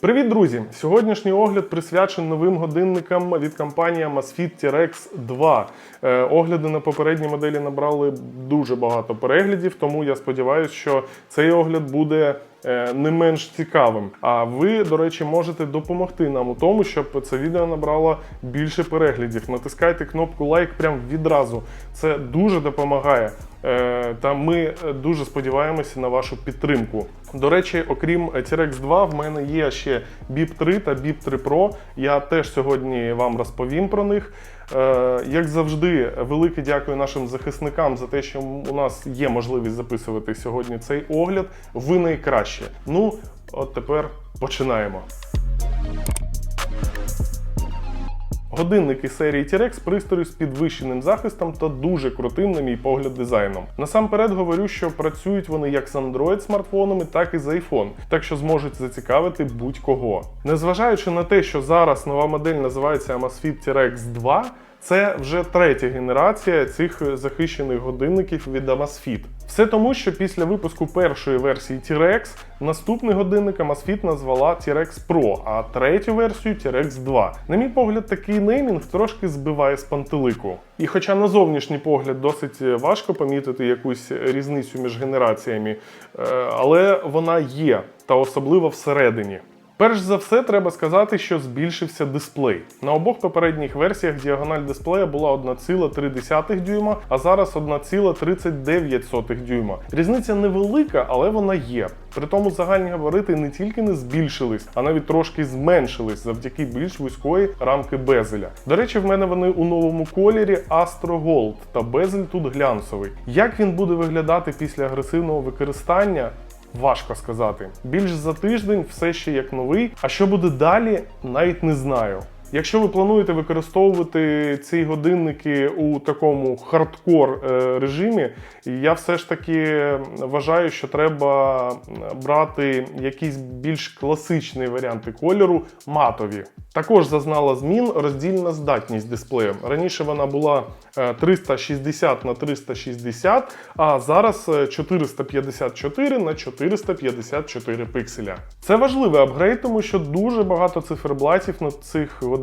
Привіт, друзі! Сьогоднішній огляд присвячений новим годинникам від компанії Amazfit T-Rex 2. Е, Огляди на попередній моделі набрали дуже багато переглядів, тому я сподіваюся, що цей огляд буде е, не менш цікавим. А ви, до речі, можете допомогти нам у тому, щоб це відео набрало більше переглядів. Натискайте кнопку лайк прямо відразу. Це дуже допомагає. Е, Та ми е, дуже сподіваємося на вашу підтримку. До речі, окрім T-Rex 2, в мене є ще BIP 3 та BIP 3 Pro. Я теж сьогодні вам розповім про них. Е, Як завжди, велике дякую нашим захисникам за те, що у нас є можливість записувати сьогодні цей огляд. Ви найкраще. Ну, от тепер починаємо. Годинники серії T-Rex пристрою з підвищеним захистом та дуже крутим, на мій погляд, дизайном. Насамперед говорю, що працюють вони як з Android смартфонами, так і з iPhone, так що зможуть зацікавити будь-кого. Незважаючи на те, що зараз нова модель називається Amazfit T-Rex 2, це вже третя генерація цих захищених годинників від Amazfit. Все тому, що після випуску першої версії T-Rex наступний годинник Amazfit назвала T-Rex Pro, а третю версію T-Rex 2. На мій погляд, такий неймінг трошки збиває з пантелику. І хоча на зовнішній погляд досить важко помітити якусь різницю між генераціями, е, але вона є, та особливо всередині. Перш за все, треба сказати, що збільшився дисплей. На обох попередніх версіях діагональ дисплея була 1,3 дюйма, а зараз 1,39 дюйма. Різниця невелика, але вона є. При тому загальні габарити не тільки не збільшились, а навіть трошки зменшились завдяки більш вузької рамки безеля. До речі, в мене вони у новому кольорі Astro Gold, та безель тут глянцевий. Як він буде виглядати після агресивного використання? Важко сказати. Більш за тиждень все ще як новий. А що буде далі, навіть не знаю. Якщо ви плануєте використовувати ці годинники у такому хардкор е, режимі, я все ж таки вважаю, що треба брати якісь більш класичні варіанти кольору матові. Також зазнала змін роздільна здатність дисплею. Раніше вона була е, 360 на 360, а зараз е, 454 на 454 пикселя. Це важливий апгрейд, тому що дуже багато циферблатів на цих годинниках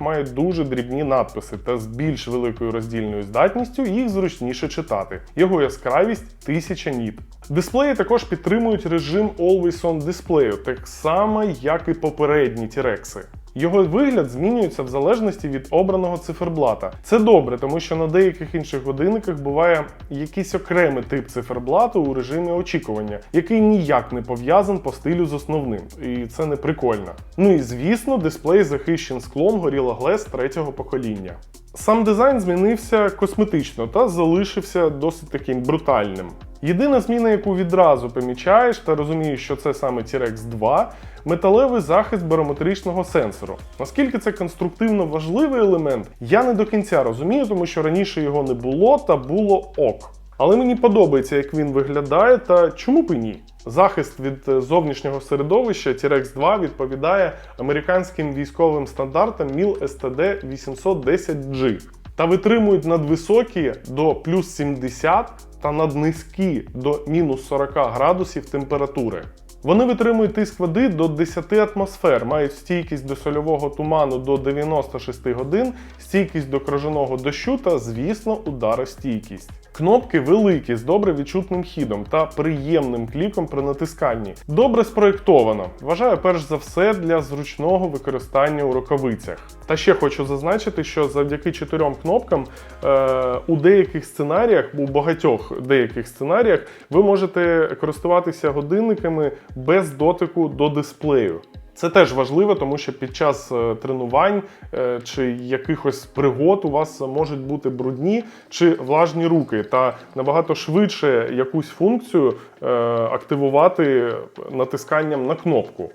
мають дуже дрібні надписи, та з більш великою роздільною здатністю їх зручніше читати. Його яскравість 1000 ніт. Дисплеї також підтримують режим Always On Display, так само як і попередні тірекси. Його вигляд змінюється в залежності від обраного циферблата. Це добре, тому що на деяких інших годинниках буває якийсь окремий тип циферблату у режимі очікування, який ніяк не пов'язан по стилю з основним, і це не прикольно. Ну і звісно, дисплей захищен склом Gorilla Glass третього покоління. Сам дизайн змінився косметично та залишився досить таким брутальним. Єдина зміна, яку відразу помічаєш та розумієш, що це саме T-Rex 2, металевий захист барометричного сенсору. Наскільки це конструктивно важливий елемент, я не до кінця розумію, тому що раніше його не було та було ок. Але мені подобається, як він виглядає, та чому б і ні? Захист від зовнішнього середовища T-Rex 2 відповідає американським військовим стандартам MIL STD 810G та витримують надвисокі до плюс 70 та наднизькі до мінус 40 градусів температури. Вони витримують тиск води до 10 атмосфер, мають стійкість до сольового туману до 96 годин, стійкість до крижаного дощу та, звісно, ударостійкість. Кнопки великі з добре відчутним хідом та приємним кліком при натисканні. Добре спроєктовано. Вважаю перш за все для зручного використання у рукавицях. Та ще хочу зазначити, що завдяки чотирьом кнопкам е, у деяких сценаріях, у багатьох деяких сценаріях, ви можете користуватися годинниками без дотику до дисплею. Це теж важливо, тому що під час е, тренувань е, чи якихось пригод у вас можуть бути брудні чи влажні руки, та набагато швидше якусь функцію е, активувати натисканням на кнопку.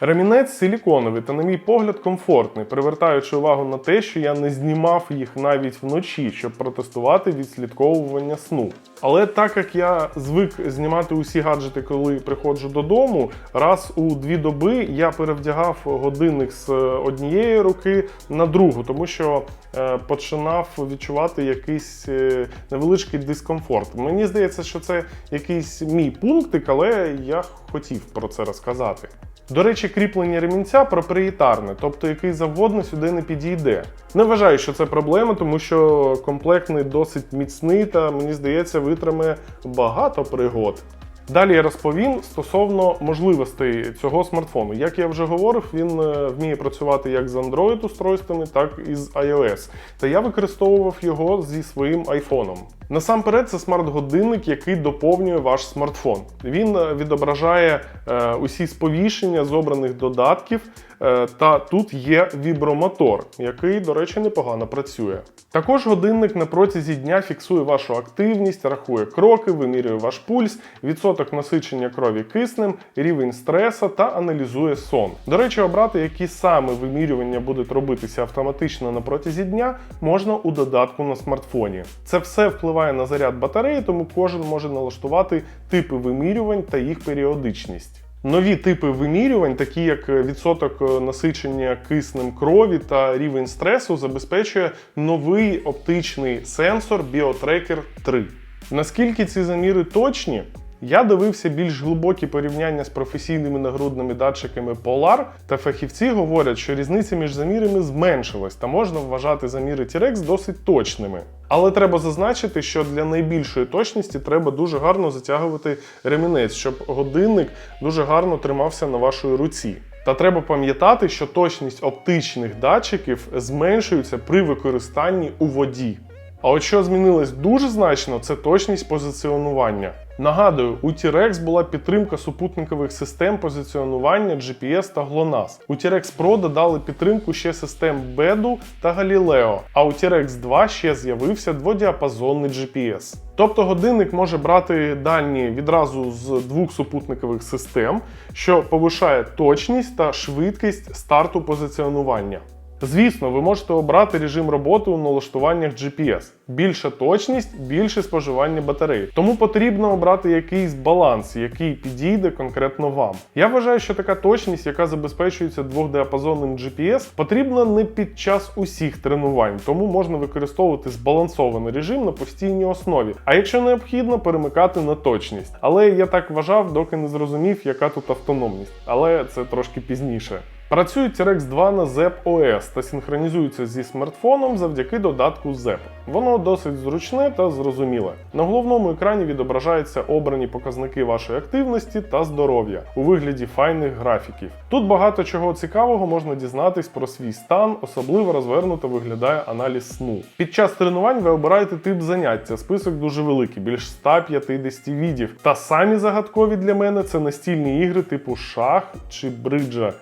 Ремінець силіконовий та, на мій погляд, комфортний, привертаючи увагу на те, що я не знімав їх навіть вночі, щоб протестувати відслідковування сну. Але так як я звик знімати усі гаджети, коли приходжу додому, раз у дві доби я перевдягав годинник з однієї руки на другу, тому що е, починав відчувати якийсь е, невеличкий дискомфорт. Мені здається, що це якийсь мій пунктик, але я хотів про це розказати. До речі, кріплення ремінця проприєтарне, тобто який завгодно сюди не підійде. Не вважаю, що це проблема, тому що комплектний досить міцний та, мені здається, витримає багато пригод. Далі я розповім стосовно можливостей цього смартфону. Як я вже говорив, він е, вміє працювати як з Android устройствами, так і з iOS. Та я використовував його зі своїм айфоном. Насамперед, це смарт-годинник, який доповнює ваш смартфон. Він е, відображає е, усі сповіщення з обраних додатків. Е, Та тут є вібромотор, який, до речі, непогано працює. Також годинник на протязі дня фіксує вашу активність, рахує кроки, вимірює ваш пульс, відсоток насичення крові киснем, рівень стреса та аналізує сон. До речі, обрати, які саме вимірювання будуть робитися автоматично на протязі дня, можна у додатку на смартфоні. Це все впливає на заряд батареї, тому кожен може налаштувати типи вимірювань та їх періодичність. Нові типи вимірювань, такі як відсоток насичення киснем крові та рівень стресу, забезпечує новий оптичний сенсор BioTracker 3. Наскільки ці заміри точні? Я дивився більш глибокі порівняння з професійними нагрудними датчиками Polar, та фахівці говорять, що різниця між замірами зменшилась та можна вважати заміри T-Rex досить точними. Але треба зазначити, що для найбільшої точності треба дуже гарно затягувати ремінець, щоб годинник дуже гарно тримався на вашій руці. Та треба пам'ятати, що точність оптичних датчиків зменшується при використанні у воді. А от що змінилось дуже значно, це точність позиціонування. Нагадую, у T-Rex була підтримка супутникових систем позиціонування GPS та GLONASS. У T-Rex Pro додали підтримку ще систем BEDU та Galileo, а у T-Rex 2 ще з'явився дводіапазонний GPS. Тобто годинник може брати дані відразу з двох супутникових систем, що повишає точність та швидкість старту позиціонування. Звісно, ви можете обрати режим роботи у налаштуваннях GPS. Більша точність, більше споживання батареї. Тому потрібно обрати якийсь баланс, який підійде конкретно вам. Я вважаю, що така точність, яка забезпечується двохдіапазонним GPS, потрібна не під час усіх тренувань, тому можна використовувати збалансований режим на постійній основі. А якщо необхідно, перемикати на точність. Але я так вважав, доки не зрозумів, яка тут автономність. Але це трошки пізніше. Працює T-Rex 2 на ZEP OS та синхронізується зі смартфоном завдяки додатку ZEP. Воно досить зручне та зрозуміле. На головному екрані відображаються обрані показники вашої активності та здоров'я у вигляді файних графіків. Тут багато чого цікавого можна дізнатись про свій стан, особливо розвернуто виглядає аналіз сну. Під час тренувань ви обираєте тип заняття, список дуже великий, більш 150 відів. Та самі загадкові для мене це настільні ігри типу шах чи бриджа.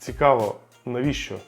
Цікаво, навіщо?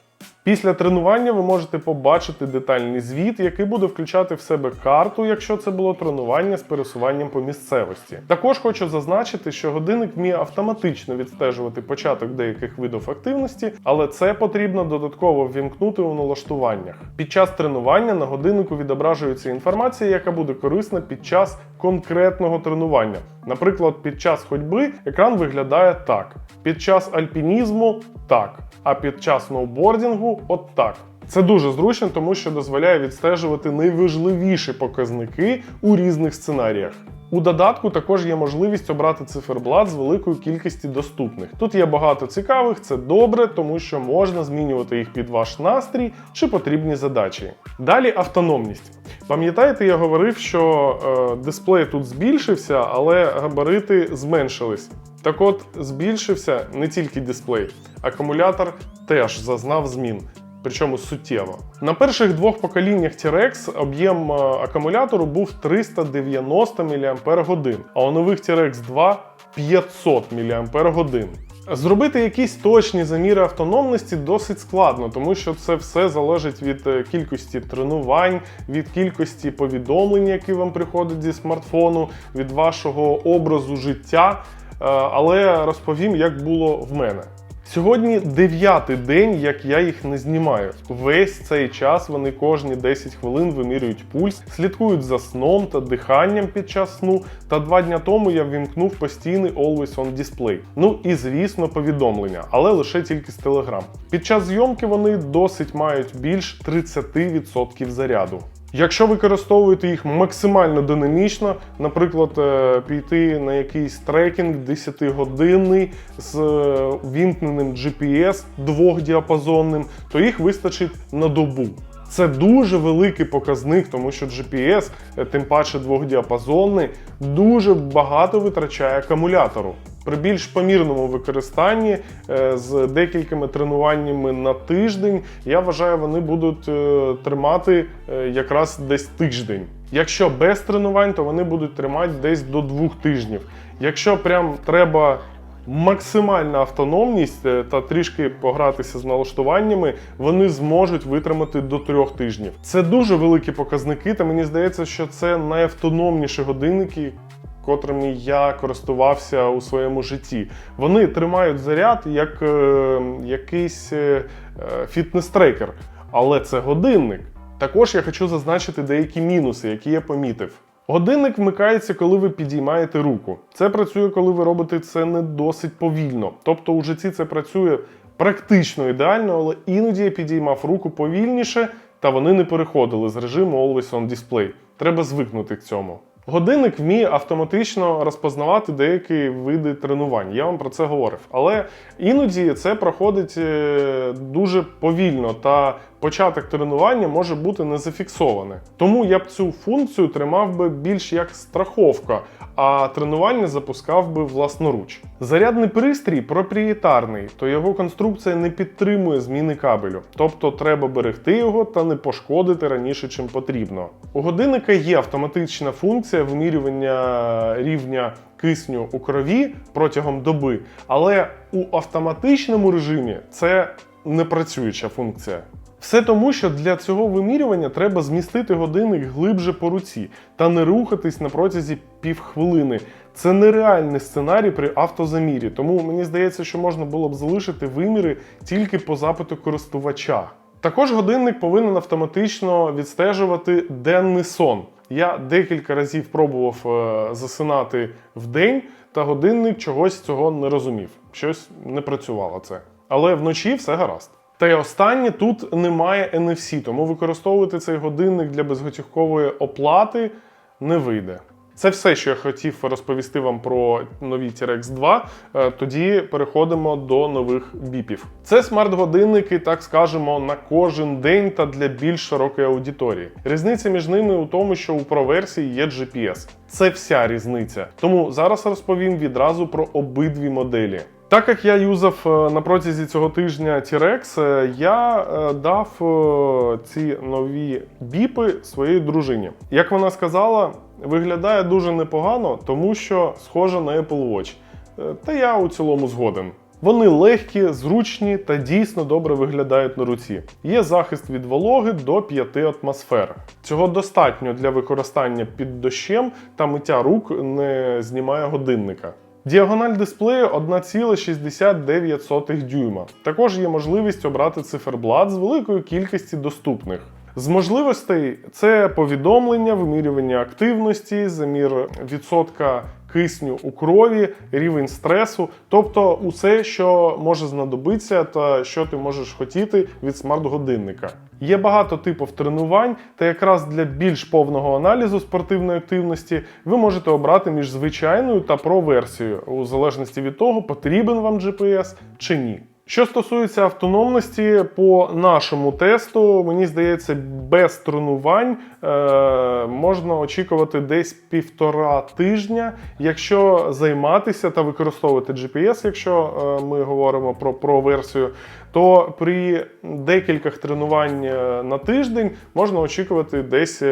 Після тренування ви можете побачити детальний звіт, який буде включати в себе карту, якщо це було тренування з пересуванням по місцевості. Також хочу зазначити, що годинник вміє автоматично відстежувати початок деяких видів активності, але це потрібно додатково ввімкнути у налаштуваннях. Під час тренування на годиннику відображується інформація, яка буде корисна під час конкретного тренування. Наприклад, під час ходьби екран виглядає так, під час альпінізму так, а під час сноубордінгу от так. Це дуже зручно, тому що дозволяє відстежувати найважливіші показники у різних сценаріях. У додатку також є можливість обрати циферблат з великою кількістю доступних. Тут є багато цікавих, це добре, тому що можна змінювати їх під ваш настрій чи потрібні задачі. Далі автономність. Пам'ятаєте, я говорив, що е, дисплей тут збільшився, але габарити зменшились. Так от, збільшився не тільки дисплей, акумулятор теж зазнав змін. Причому суттєво. На перших двох поколіннях T-Rex об'єм е, акумулятору був 390 мАч, а у нових T-Rex 2 500 мАч. Зробити якісь точні заміри автономності досить складно, тому що це все залежить від е, кількості тренувань, від кількості повідомлень, які вам приходять зі смартфону, від вашого образу життя. Е, Але розповім, як було в мене. Сьогодні дев'ятий день, як я їх не знімаю. Весь цей час вони кожні 10 хвилин вимірюють пульс, слідкують за сном та диханням під час сну. Та два дня тому я ввімкнув постійний Always On Display. Ну і звісно, повідомлення, але лише тільки з Telegram. Під час зйомки вони досить мають більш 30% заряду. Якщо використовуєте їх максимально динамічно, наприклад, е, піти на якийсь трекінг 10-годинний з е, вімкненим GPS двохдіапазонним, то їх вистачить на добу. Це дуже великий показник, тому що GPS, е, тим паче двохдіапазонний, дуже багато витрачає акумулятору. При більш помірному використанні е, з декількома тренуваннями на тиждень, я вважаю, вони будуть е, тримати е, якраз десь тиждень. Якщо без тренувань, то вони будуть тримати десь до двох тижнів. Якщо прям треба максимальна автономність та трішки погратися з налаштуваннями, вони зможуть витримати до трьох тижнів. Це дуже великі показники, та мені здається, що це найавтономніші годинники. Котрими я користувався у своєму житті. Вони тримають заряд як е, якийсь е, е, фітнес-трекер, але це годинник. Також я хочу зазначити деякі мінуси, які я помітив. Годинник вмикається, коли ви підіймаєте руку. Це працює, коли ви робите це не досить повільно. Тобто у житті це працює практично ідеально, але іноді я підіймав руку повільніше, та вони не переходили з режиму Always on Display. Треба звикнути к цьому. Годинник вміє автоматично розпознавати деякі види тренувань. Я вам про це говорив. Але іноді це проходить е, дуже повільно, та початок тренування може бути не зафіксоване. Тому я б цю функцію тримав би більш як страховка, а тренування запускав би власноруч. Зарядний пристрій проприєтарний, то його конструкція не підтримує зміни кабелю, тобто треба берегти його та не пошкодити раніше, чим потрібно. У годинника є автоматична функція вимірювання рівня кисню у крові протягом доби, але у автоматичному режимі це не працююча функція. Все тому, що для цього вимірювання треба змістити годинник глибше по руці та не рухатись на протязі півхвилини. Це нереальний сценарій при автозамірі, тому мені здається, що можна було б залишити виміри тільки по запиту користувача. Також годинник повинен автоматично відстежувати денний сон. Я декілька разів пробував е, засинати в день, та годинник чогось цього не розумів. Щось не працювало це. Але вночі все гаразд. Та й останнє тут немає NFC, тому використовувати цей годинник для безготівкової оплати не вийде. Це все, що я хотів розповісти вам про нові T-Rex 2. Е, Тоді переходимо до нових біпів. Це смарт-годинники, так скажемо, на кожен день та для більш широкої аудиторії. Різниця між ними у тому, що у Pro версії є GPS. Це вся різниця. Тому зараз розповім відразу про обидві моделі. Так як я юзав е, на протязі цього тижня T-Rex, е, я е, дав ці нові біпи своїй дружині. Як вона сказала, виглядає дуже непогано, тому що схоже на Apple Watch. Та я у цілому згоден. Вони легкі, зручні та дійсно добре виглядають на руці. Є захист від вологи до 5 атмосфер. Цього достатньо для використання під дощем та миття рук не знімає годинника. Діагональ дисплею 1,69 дюйма. Також є можливість обрати циферблат з великої кількості доступних. З можливостей це повідомлення, вимірювання активності, замір відсотка кисню у крові, рівень стресу, тобто усе, що може знадобитися та що ти можеш хотіти від смарт-годинника. Є багато типів тренувань, та якраз для більш повного аналізу спортивної активності ви можете обрати між звичайною та про-версією, у залежності від того, потрібен вам GPS чи ні. Що стосується автономності, по нашому тесту, мені здається, без тренувань е, можна очікувати десь півтора тижня, якщо займатися та використовувати GPS, якщо е, ми говоримо про, про версію, то при декількох тренувань е, на тиждень можна очікувати десь.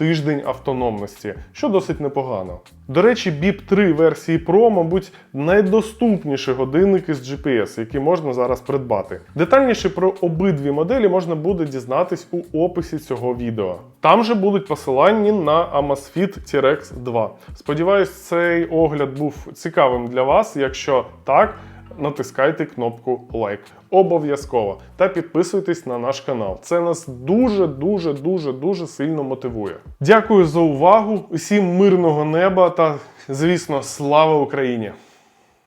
Тиждень автономності, що досить непогано. До речі, BIP 3 версії Pro, мабуть, найдоступніші годинники з GPS, які можна зараз придбати. Детальніше про обидві моделі можна буде дізнатись у описі цього відео. Там же будуть посилання на Amazfit T-Rex 2. Сподіваюсь, цей огляд був цікавим для вас. Якщо так, натискайте кнопку лайк. Обов'язково. Та підписуйтесь на наш канал. Це нас дуже, дуже, дуже, дуже сильно мотивує. Дякую за увагу. Усім мирного неба та, звісно, слава Україні!